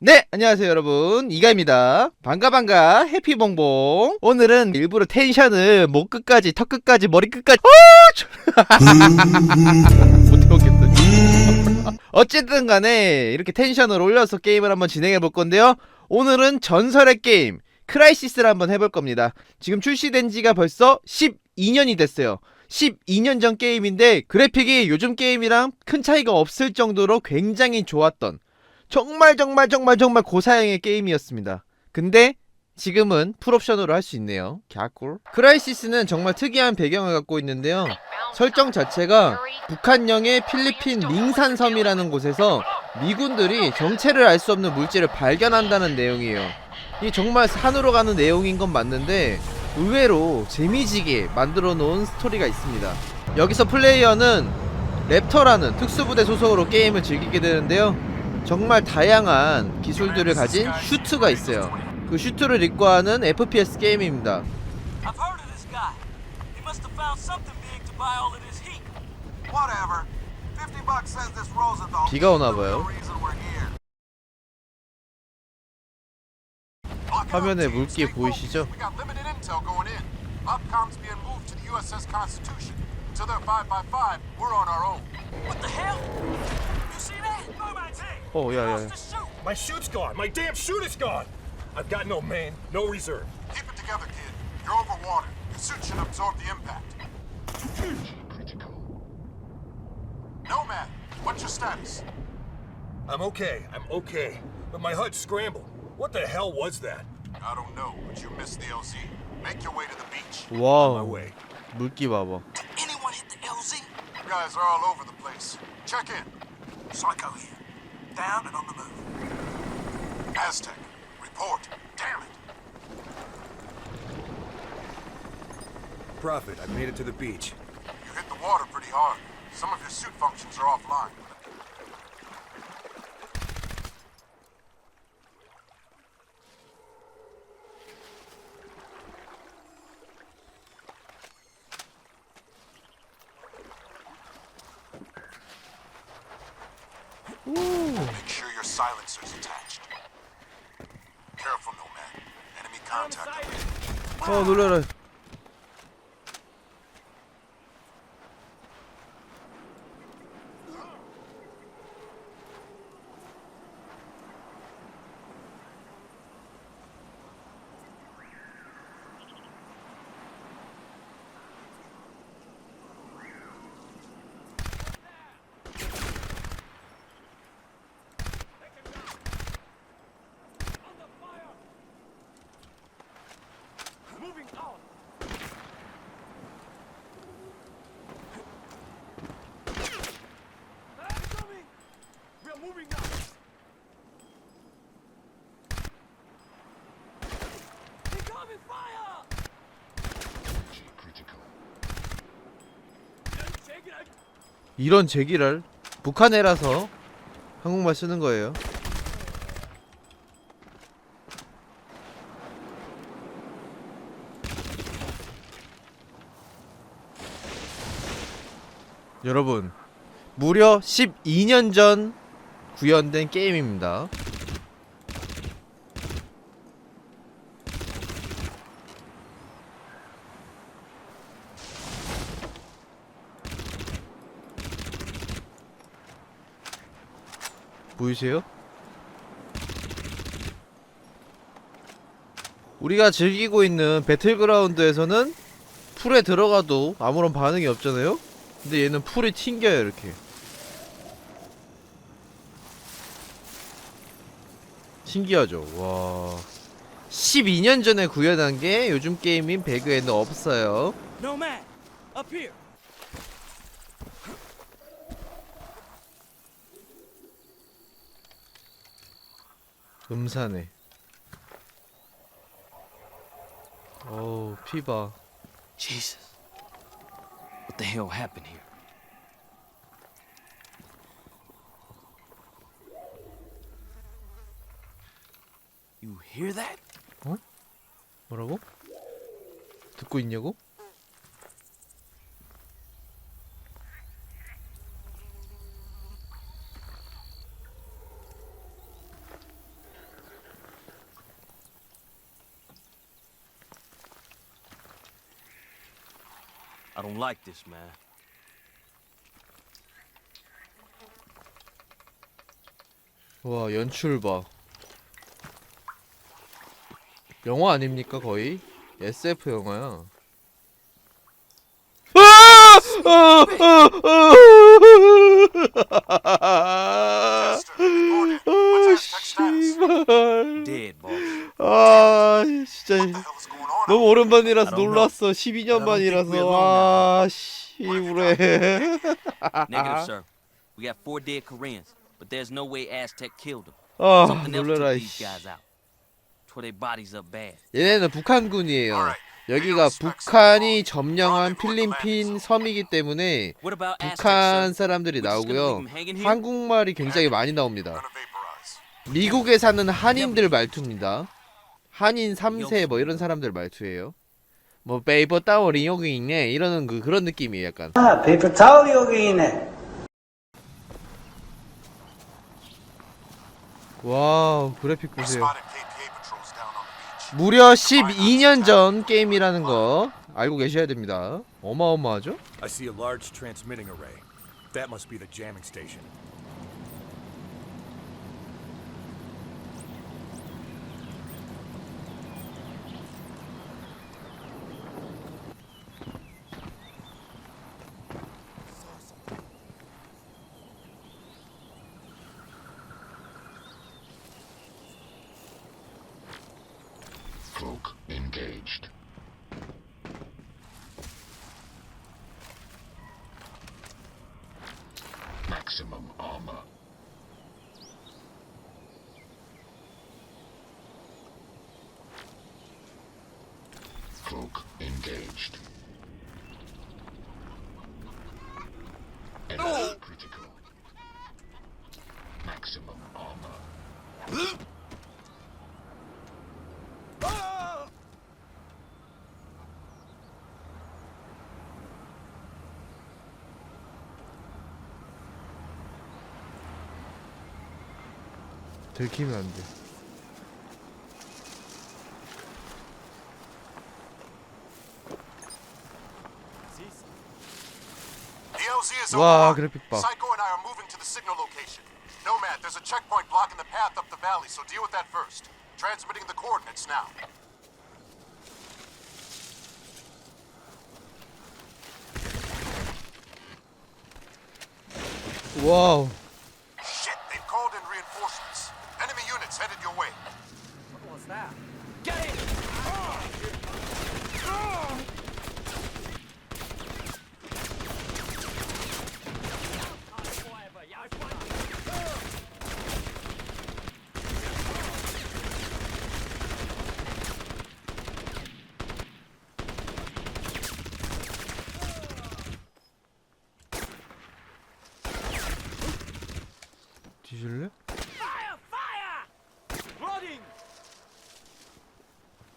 네, 안녕하세요 여러분. 이가입니다. 반가 반가 해피봉봉. 오늘은 일부러 텐션을 목 끝까지, 턱 끝까지, 머리 끝까지 못 해먹겠다. 어쨌든 간에 이렇게 텐션을 올려서 게임을 한번 진행해 볼 건데요. 오늘은 전설의 게임 크라이시스를 한번 해볼 겁니다. 지금 출시된 지가 벌써 12년이 됐어요. 12년 전 게임인데 그래픽이 요즘 게임이랑 큰 차이가 없을 정도로 굉장히 좋았던 정말 정말 정말 정말 고사양의 게임이었습니다. 근데 지금은 풀옵션으로 할 수 있네요. 갸꿀. 크라이시스는 정말 특이한 배경을 갖고 있는데요. 설정 자체가 북한령의 필리핀 링산섬이라는 곳에서 미군들이 정체를 알 수 없는 물질을 발견한다는 내용이에요. 이 정말 산으로 가는 내용인 건 맞는데 의외로 재미지게 만들어 놓은 스토리가 있습니다. 여기서 플레이어는 랩터라는 특수부대 소속으로 게임을 즐기게 되는데요. 정말 다양한 기술들을 가진 슈트가 있어요. 그 슈트를 입고 하는 FPS 게임입니다. I've heard of this guy. He must have found something big to buy all of this heat. Whatever. 50 bucks says this Roosevelt. 비가 오나 is the 봐요. real reason we're here. Lock it up, 화면에. 물기 보이시죠? focused. We got limited intel going in. Upcom's being moved to the USS Constitution. Until they're 5 by 5 we're on our own. What the hell? You see that? Nomad's here. 어, 야, 야, 야. Lost the chute. My chute's gone. My damn chute is gone. I've got no main, no reserve. Keep it together, kid. You're over water. Your suit should absorb the impact. Nomad, what's your status? I'm okay. I'm okay. But my HUD scrambled. What the hell was that? I don't know, but you missed the LZ. Make your way to the beach. My 와우. way. 물기 봐봐. Did anyone hit the LZ? You guys are all over the place. Check in. Psycho here. Down and on the move. Aztec, report. Damn it. Prophet, I made it to the beach. You hit the water pretty hard. Some of your suit functions are offline. Make sure your silencer's attached. Careful, Nomad. Enemy contact. 어 놀래라. 이런 제기를 북한애라서 한국말 쓰는 거예요. 여러분, 무려 12년 전 구현된 게임입니다. 보이세요? 우리가 즐기고 있는 배틀그라운드에서는 풀에 들어가도 아무런 반응이 없잖아요? 근데 얘는 풀이 튕겨요 이렇게. 신기하죠? 와. 12년 전에 구현한 게 요즘 게임인 배그에는 없어요 음산에 어우 피봐 Jesus. What the hell happened here? You hear that? 뭐라고? 듣고 있냐고? I don't like this, man. 와 연출 봐 영화 아닙니까 거의? SF 영화야 아! 아! 아! 아! 아? 씨발. 아, 진짜 너무 오랜만이라서. 놀랐어. I 12년 don't think 만이라서. 아, 씨부레. Negative, sir. We got four dead Koreans, but there's no way Aztec killed them. 아, Something else 놀래라. took these 이씨. guys out. Tore their bodies up bad. 얘네는 북한군이에요. 여기가 북한이 점령한 필리핀 섬이기 때문에 What about Aztec, 북한 sir? 사람들이 나오고요. 한국말이 굉장히 많이 나옵니다. 미국에 사는 한인들 말투입니다. 한인 3세 뭐 이런 사람들 말투예요. 뭐 베이버 따오리 여기 있네 이러는 그 그런 느낌이에요 약간. 아, 페이퍼 타올이 여기 있네. 와우 그래픽 보세요. 무려 12년 전 게임이라는 거 알고 계셔야 됩니다. 어마어마하죠? I see a large transmitting array. That must be the jamming station. Engaged. Maximum armor. Cloak engaged. Energy oh. critical. Maximum armor. 들키면 안 돼. The LZ is 와 over. 그래픽 봐. Psycho and I are moving to the signal location. Nomad, there's a checkpoint blocking the path up the valley, so deal with that first. Transmitting the coordinates now. 와우. Shit,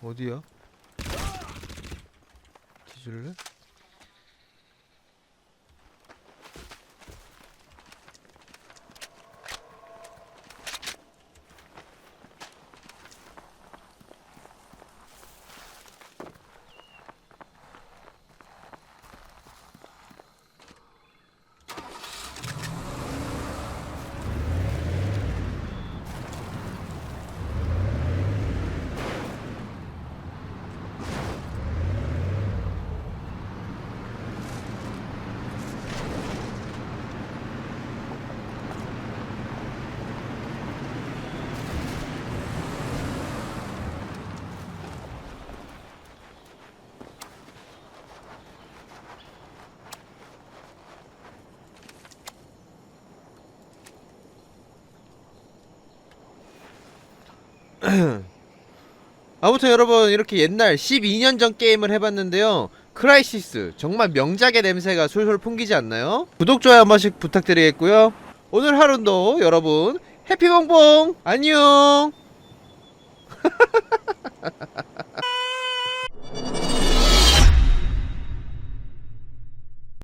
어디야? 뒤질래? 아무튼 여러분 이렇게 옛날 12년 전 게임을 해봤는데요. 크라이시스 정말 명작의 냄새가 솔솔 풍기지 않나요? 구독 좋아요 한 번씩 부탁드리겠고요. 오늘 하루도 여러분 해피봉봉! 안녕